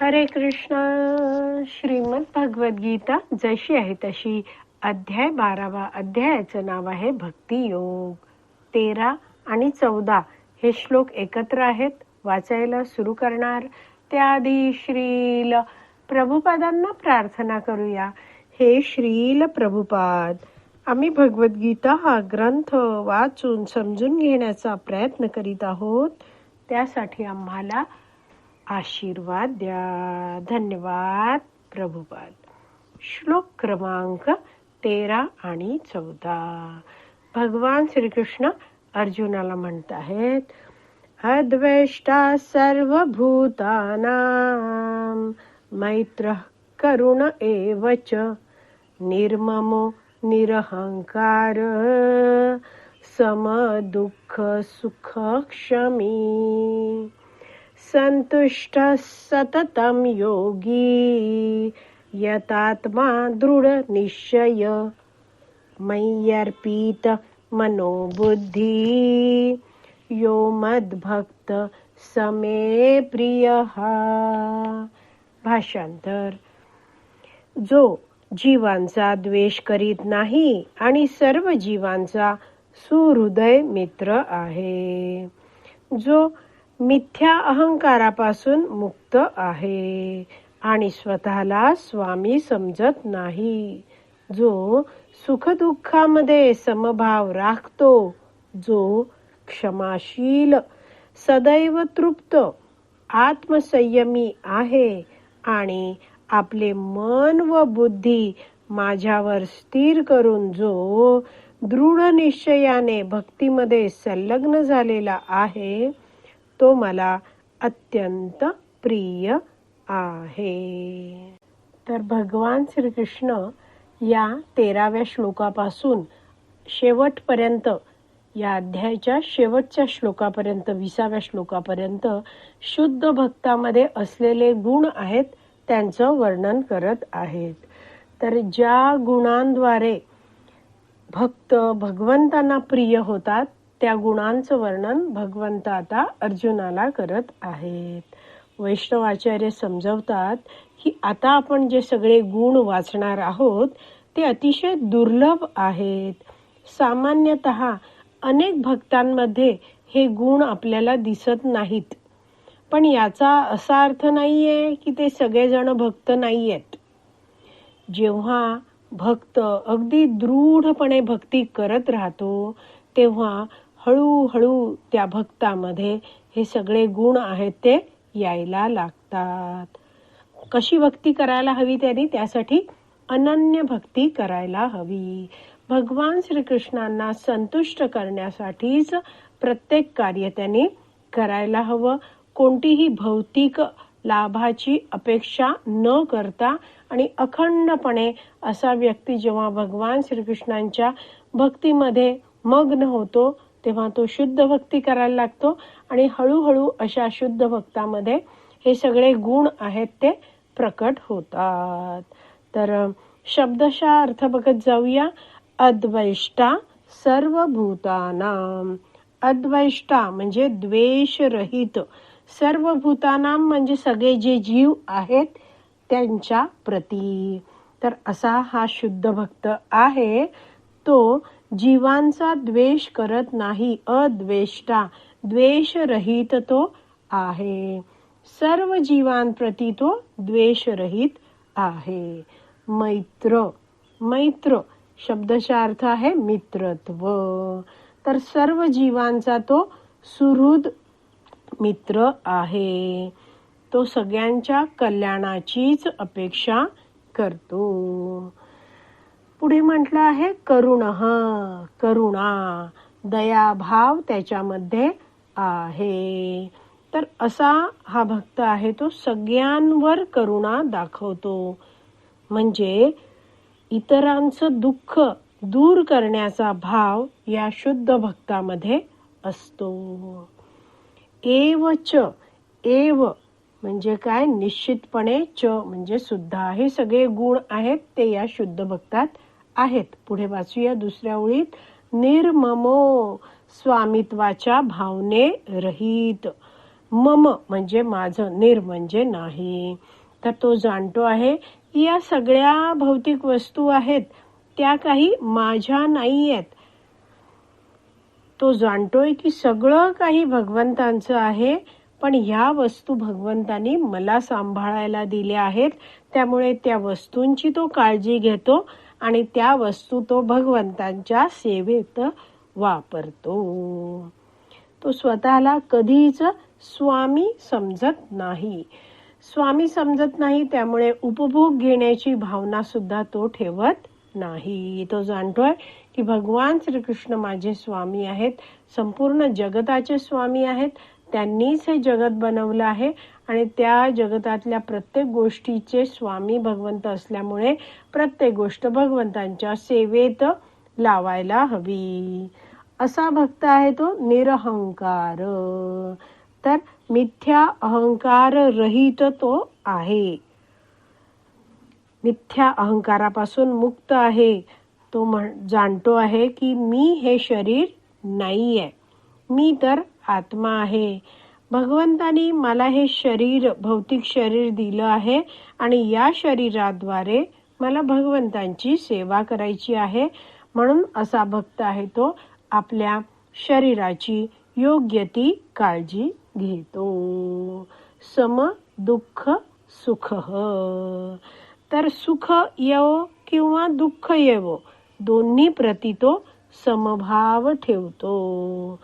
हरे कृष्ण श्रीमद भगवद्गीता जशी आहे तशी. अध्याय बारावा अध्यायाचं नाव आहे भक्ती योग. तेरा आणि चौदा हे श्लोक एकत्र आहेत. वाचायला सुरू करणार. त्याआधी श्रील प्रभुपादांना प्रार्थना करूया. हे श्रील प्रभुपाद आम्ही भगवद्गीता हा ग्रंथ वाचून समजून घेण्याचा प्रयत्न करीत आहोत. त्यासाठी आम्हाला आशीर्वाद द्या. धन्यवाद प्रभुपाद. श्लोक क्रमांक तेरा आणि चौदा. भगवान श्रीकृष्ण अर्जुनाला म्हणत आहेत अद्वेष्टा सर्वभूतानां मैत्र करुण एव च निर्ममो निरहंकार समदुःख सुख क्षमी संतुष्ट सततम योगी यतात्मा दृढ निश्चय। मय्यर्पित मनोबुद्धी यो मद्भक्त समे प्रिय। भाषांतर। जो जीवांचा द्वेष करीत नाही आणि सर्व जीवांचा सुहृदय मित्र आहे जो मिथ्या अहंकारापासून मुक्त आहे आणि स्वतःला स्वामी समजत नाही. जो सुखदुःखामध्ये समभाव राखतो जो क्षमाशील सदैव तृप्त आत्मसंयमी आहे आणि आपले मन व बुद्धी माझ्यावर स्थिर करून जो दृढ निश्चयाने भक्तीमध्ये संलग्न झालेला आहे तो मला अत्यंत प्रिय आहे. तर भगवान श्रीकृष्ण या तेराव्या श्लोकापासून शेवटपर्यंत या अध्यायाच्या शेवटच्या श्लोकापर्यंत विसाव्या श्लोकापर्यंत शुद्ध भक्तामध्ये असलेले गुण आहेत त्यांचं वर्णन करत आहेत. तर ज्या गुणांद्वारे भक्त भगवंतांना प्रिय होतात त्या गुणांचं वर्णन भगवंत आता अर्जुनाला करत आहेत. वैष्णवाचार्य समजवतात की आता आपण जे सगळे गुण वाचणार आहोत ते अतिशय दुर्लभ आहेत. सामान्यतः अनेक भक्तांमध्ये हे गुण आपल्याला दिसत नाहीत. पण याचा असा अर्थ नाहीये की ते सगळेजण भक्त नाहीयेत. जेव्हा भक्त अगदी दृढपणे भक्ती करत राहतो तेव्हा हळूहळू त्या भक्तामध्ये हे सगळे गुण आहेत ते यायला लागतात. कशी भक्ती करायला हवी त्यांनी? त्यासाठी अनन्य भक्ती करायला हवी. भगवान श्रीकृष्णांना संतुष्ट करण्यासाठीच प्रत्येक कार्य त्यांनी करायला हवं. कोणतीही भौतिक लाभाची अपेक्षा न करता आणि अखंडपणे असा व्यक्ती जेव्हा भगवान श्रीकृष्णांच्या भक्तीमध्ये मग्न होतो तेव्हा तो शुद्ध भक्ती करायला लागतो आणि हळूहळू अशा शुद्ध भक्तामध्ये हे सगळे गुण आहेत ते प्रकट होतात. तर शब्दशा अर्थ बघत जाऊया. अद्वैष्टा सर्व भूतानाम अद्वैष्टा म्हणजे द्वेषरहित. सर्व भूतानाम म्हणजे सगळे जे जीव आहेत त्यांच्या प्रती. तर असा हा शुद्ध भक्त आहे तो जीवांचा द्वेष करत नाही अद्वेष्टा द्वेष रहित तो आहे. सर्व जीवांप्रती तो द्वेष रहित आहे. मैत्र मैत्र शब्दशा अर्थ आहे मित्रत्व. तर सर्व जीवांचा तो सुहृद मित्र आहे. तो सगळ्यांच्या कल्याणाचीच अपेक्षा करतो. पुढे म्हटलं आहे करुण करुणा दयाभाव त्याच्यामध्ये आहे. तर असा हा भक्त आहे तो सगळ्यांवर करुणा दाखवतो. म्हणजे इतरांचं दुःख दूर करण्याचा भाव या शुद्ध भक्तामध्ये असतो. एव च एव म्हणजे काय? निश्चितपणे च म्हणजे सुद्धा. हे सगळे गुण आहेत ते या शुद्ध भक्तात आहेत. पुढे वाचूया. दुसऱ्या ओळीत निर्ममो स्वामित्वाच्या भावने रहित. मम म्हणजे माझं निर म्हणजे नाही. तर तो जाणतो आहे की या सगळ्या भौतिक वस्तू आहेत त्या काही माझ्या नाही आहेत तो जाणतोय की सगळं काही भगवंतांचं आहे पण ह्या वस्तू भगवंतानी मला सांभाळायला दिल्या आहेत त्यामुळे त्या वस्तूंची तो काळजी घेतो आणि त्या वस्तू तो भगवंतांच्या सेवेत वापरतो. तो स्वतःला कधीच स्वामी समजत नाही. स्वामी समजत नाही त्यामुळे उपभोग घेण्याची भावना सुद्धा तो ठेवत नाही. तो जाणतोय की भगवान श्रीकृष्ण माझे स्वामी आहेत संपूर्ण जगताचे स्वामी आहेत त्यांनीच हे जगत बनवलं आहे आणि त्या जगतातल्या प्रत्येक गोष्टीचे स्वामी भगवंत असल्यामुळे प्रत्येक गोष्ट भगवंतांच्या सेवेत लावायला हवी. असा भक्त आहे तो निरहंकार. तर मिथ्या अहंकार रहित तो आहे. मिथ्या अहंकारापासून मुक्त आहे. तो म्हण जाणतो आहे की मी हे शरीर नाही आहे मी तर आत्मा आहे. भगवंतानी मला हे शरीर भौतिक शरीर दिलं आहे आणि या शरीराद्वारे मला भगवंतांची सेवा करायची आहे. म्हणून असा भक्त आहे तो आपल्या शरीराची योग्य ती काळजी घेतो. सम दुःख सुख तर सुख येवो किंवा दुःख येवो दोन्ही प्रती तो समभाव ठेवतो.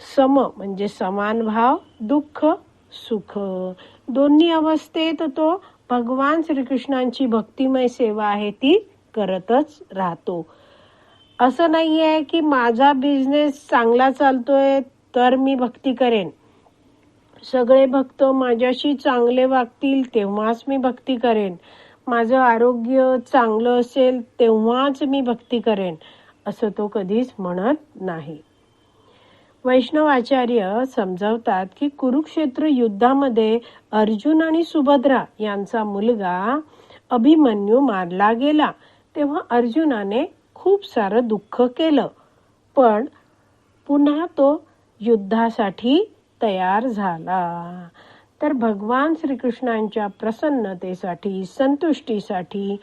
सम म्हणजे समान भाव दुःख सुख. दोन्ही अवस्थेत तो भगवान श्रीकृष्णांची भक्तिमय सेवा आहे ती करतच राहतो. असं नाही आहे की माझा बिझनेस चांगला चालतोय तर मी भक्ती करेन. सगळे भक्त माझ्याशी चांगले वागतील तेव्हाच मी भक्ती करेन. माझं आरोग्य चांगलं असेल तेव्हाच मी भक्ती करेन असं तो कधीच म्हणत नाही. वैष्णवाचार्य समजावतात की कुरुक्षेत्र युद्धामध्ये अर्जुन आणि सुभद्रा यांचा मुलगा अभिमन्यू मारला गेला. तेव्हा अर्जुनाने खूप सारं दुःख केलं. पण पुन्हा तो युद्धासाठी तयार झाला. तर भगवान श्रीकृष्णांच्या प्रसन्नतेसाठी संतुष्टीसाठी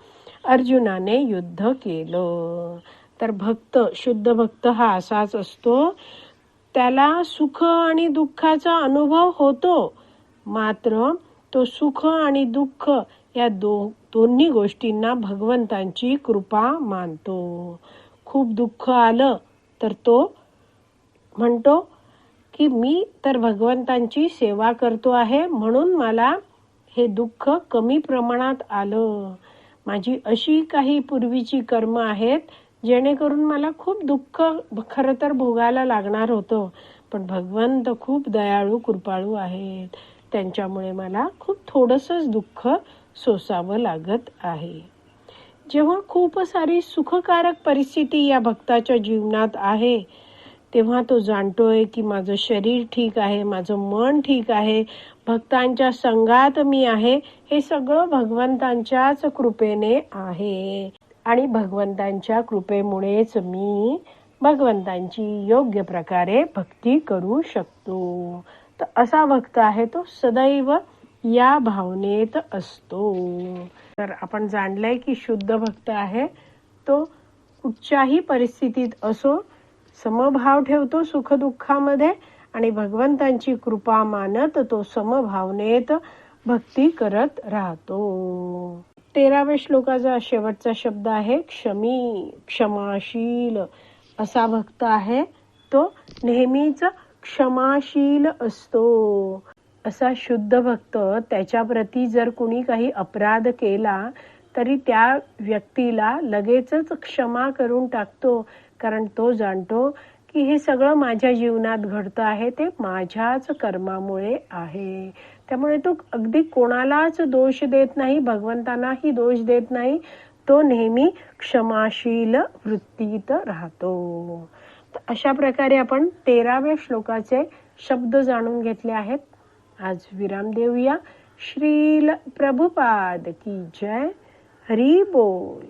अर्जुनाने युद्ध केलं. तर भक्त शुद्ध भक्त हा असाच असतो त्याला सुख आणि दुःखाचा अनुभव होतो. मात्र तो सुख आणि दुःख या दो दोन्ही गोष्टींना भगवंतांची कृपा मानतो. खूप दुःख आलं तर तो म्हणतो की मी तर भगवंतांची सेवा करतो आहे म्हणून मला हे दुःख कमी प्रमाणात आलं. माझी अशी काही पूर्वीची कर्म आहेत जेणेकरून मला खूप दुःख खरं तर भोगायला लागणार होतं. पण भगवंत खूप दयाळू कृपाळू आहेत. त्यांच्यामुळे मला खूप थोडंसंच दुःख सोसावं लागत आहे. जेव्हा खूप सारी सुखकारक परिस्थिती या भक्ताच्या जीवनात आहे तेव्हा तो जाणतोय की माझं शरीर ठीक आहे माझं मन ठीक आहे भक्तांच्या संघात मी आहे हे सगळं भगवंतांच्याच कृपेने आहे. आणि भगवंतांच्या कृपेमुळेच मी भगवंतांची योग्य प्रकारे भक्ती करू शकतो. तर असा भक्त आहे तो सदैव या भावनेत असतो. तर आपण जाणलंय की शुद्ध भक्त आहे तो कुठच्याही परिस्थितीत असो समभाव ठेवतो सुखदुःखामध्ये आणि भगवंतांची कृपा मानत तो समभावनेत भक्ती करत राहतो. तेराव्या श्लोकाचा शेवटचा शब्द आहे क्षमी क्षमाशील असा भक्त आहे. तो नेहमीच क्षमाशील असतो. असा शुद्ध भक्त त्याच्या प्रती जर कुणी काही अपराध केला तरी त्या व्यक्तीला लगेचच क्षमा करून टाकतो कारण तो जाणतो की हे सगळं माझ्या जीवनात घडतं आहे ते माझ्याच कर्मामुळे आहे. त्यामुळे तो अगदी कोणालाच दोष देत नाही भगवंतांनाही दोष देत नाही. तो नेहमी क्षमाशील वृत्तीत राहतो. अशा प्रकारे आपण तेराव्या श्लोकाचे शब्द जाणून घेतले आहेत. आज विराम देऊया. श्रील प्रभुपाद की जय. हरी बोल.